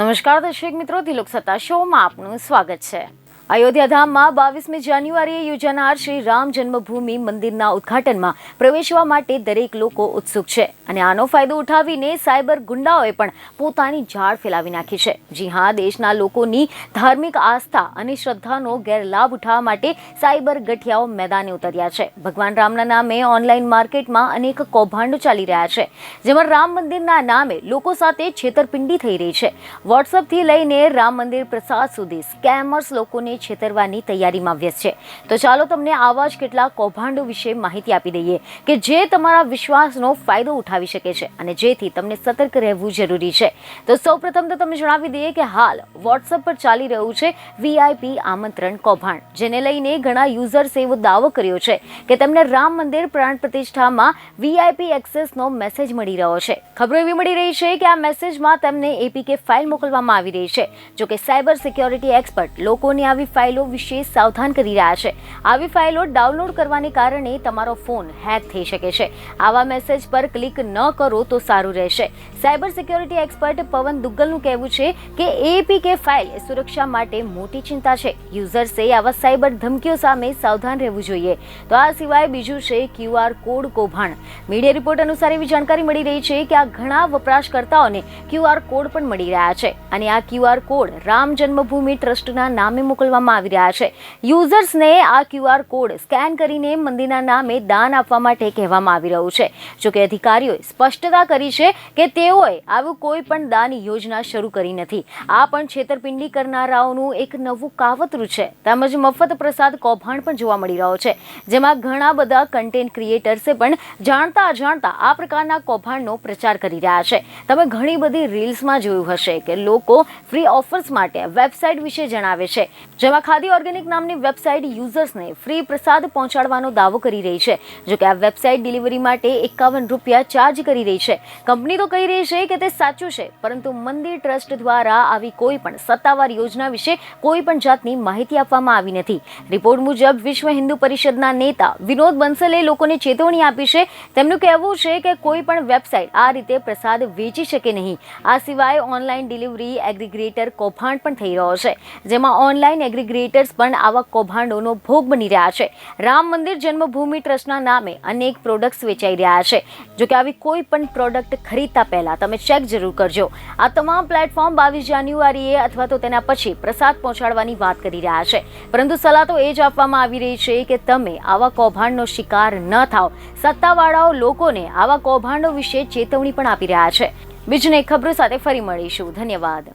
નમસ્કાર દર્શક મિત્રો તિલોક સત્તા શોમાં આપનું સ્વાગત છે. અયોધ્યા ધામમાં બાવીસમી જાન્યુઆરીએ યોજાનાર શ્રી રામ જન્મભૂમિ મંદિરના ઉદ્ઘાટનમાં પ્રવેશવા માટે દરેક લોકો ઉત્સુક છે. અને આનો ફાયદો ઉઠાવીને સાયબર ગુંડાઓએ પણ પોતાની ઝાડ ફેલાવી નાખી છે. જી હા, દેશના લોકોની ધાર્મિક આસ્થા અને શ્રદ્ધાનો ગેરલાભ ઉઠાવવા માટે સાયબર ગઠિયાઓ મેદાને ઉતર્યા છે. ભગવાન રામના નામે ઓનલાઈન માર્કેટમાં અનેક કૌભાંડો ચાલી રહ્યા છે. જેમાં રામ મંદિરના નામે લોકો સાથે છેતરપિંડી થઈ રહી છે. વોટ્સઅપથી લઈને રામ મંદિર પ્રસાદ સુધી સ્કેમર્સ લોકોને છેતરવાની તૈયારીમાં વ્યસ્ત છે. તો ચાલો તમને આવા જ કેટલાક કૌભાંડો વિશે માહિતી આપી દઈએ કે જે તમારા વિશ્વાસનો ફાયદો ઉઠાવી શકે છે અને જેથી તમને સતર્ક રહેવું જરૂરી છે. તો સૌપ્રથમ તો તમને જણાવી દઈએ કે હાલ વોટ્સઅપ પર ચાલી રહ્યું છે વીઆઈપી આમંત્રણ કૌભાંડ, જેને લઈને ઘણા યુઝર્સે એવો દાવો કર્યો છે કે તેમને રામ મંદિર પ્રાણ પ્રતિષ્ઠામાં વીઆઈપી એક્સેસનો મેસેજ મળી રહ્યો છે. ખબરો એવી મળી રહી છે કે આ મેસેજમાં તેમને એપીકે ફાઇલ મોકલવામાં આવી રહી છે. જોકે સાયબર સિક્યોરિટી એક્સપર્ટ લોકોને આવી ફાઇલો વિશે સાવધાન કરી રહ્યા છે. આવી ફાઇલો ડાઉનલોડ કરવાને કારણે તમારો ફોન હેક થઈ શકે છે. આવા મેસેજ પર ક્લિક ન કરો તો સારું રહેશે. સાયબર સિક્યોરિટી એક્સપર્ટ પવન દુગ્ગલનું કહેવું છે કે એપીકે ફાઇલ સુરક્ષા માટે મોટી ચિંતા છે. યુઝર્સે આવા સાયબર ધમકીઓ સામે સાવધાન રહેવું જોઈએ. તો આ સિવાય બીજું છે ક્યુઆર કોડ કૌભાંડ. મીડિયા રિપોર્ટ અનુસાર એવી જાણકારી મળી રહી છે કે આ ઘણા વપરાશકર્તાઓને ક્યુઆર કોડ પણ મળી રહ્યા છે. અને આ ક્યુઆર કોડ રામ જન્મભૂમિ ટ્રસ્ટના નામે મોકલવામાં આવી રહ્યા છે. યુઝર્સને આ ક્યુઆર કોડ સ્કેન કરીને મંદિરના નામે દાન આપવા માટે કહેવામાં આવી રહ્યું છે. જોકે અધિકારીઓએ સ્પષ્ટતા કરી છે કે તેઓએ આવું કોઈ પણ દાન યોજના શરૂ કરી નથી. આ પણ છેતરપિંડી કરનારાઓનું એક નવું કાવતરું છે. તેમજ મફત પ્રસાદ કૌભાંડ પણ જોવા મળી રહ્યો છે. જેમાં ઘણા બધા કન્ટેન્ટ ક્રિએટર્સે પણ જાણતા અજાણતા આ પ્રકારના કૌભાંડનો પ્રચાર કરી રહ્યા છે. તમે ઘણી બધી રીલ્સમાં જોયું હશે કે લોકો ફ્રી ઓફર્સ માટે વેબસાઇટ વિશે જણાવે છે. જેમાં ખાદી ઓર્ગેનિક નામની વેબસાઇટ યુઝર્સને ફ્રી પ્રસાદ પહોંચાડવાનો દાવો કરી રહી છે. જો આ વેબસાઇટ ડિલિવરી માટે એકાવન રૂપિયા ચાર્જ કરી રહી છે. કંપની તો કહી રહી છે કે તે સાચું છે, પરંતુ મંદિર ટ્રસ્ટ દ્વારા આવી કોઈ પણ સત્તાવાર યોજના વિશે કોઈ પણ જાતની માહિતી આપવામાં આવી નથી. રિપોર્ટ મુજબ વિશ્વ હિન્દુ પરિષદના નેતા વિનોદ બંસલે લોકોને ચેતવણી આપી છે. તેમનું કહેવું છે કે કોઈ પણ વેબસાઇટ આ રીતે પ્રસાદ વેચી શકે નહીં. આ સિવાય ઓનલાઈન ડિલિવરી એગ્રીગ્રેટર કૌભાંડ પણ થઈ રહ્યો છે, જેમાં ઓનલાઈન એગ્રીગ્રેટર્સ પણ આવા કૌભાંડોનો ભોગ બની રહ્યા છે રામ મંદિર જન્મભૂમિ ટ્રસ્ટના નામે અનેક પ્રોડક્ટ્સ વેચાઈ રહ્યા છે જો કે આવી કોઈ પણ પ્રોડક્ટ ખરીદતા પહેલાં તમે ચેક જરૂર કરજો આ તમામ પ્લેટફોર્મ બાવીસ જાન્યુઆરીએ અથવા તો તેના પછી પ્રસાદ પહોંચાડવાની વાત કરી રહ્યા છે પરંતુ સલાહ તો એ જ આપવામાં આવી રહી છે કે તમે આવા કૌભાંડનો શિકાર ન થાવ સત્તાવાળાઓ લોકોને આવા કૌભાંડો વિશે ચેતવણી પણ આપી રહ્યા છે બીજને ખબરો સાથે ફરી મળીશું ધન્યવાદ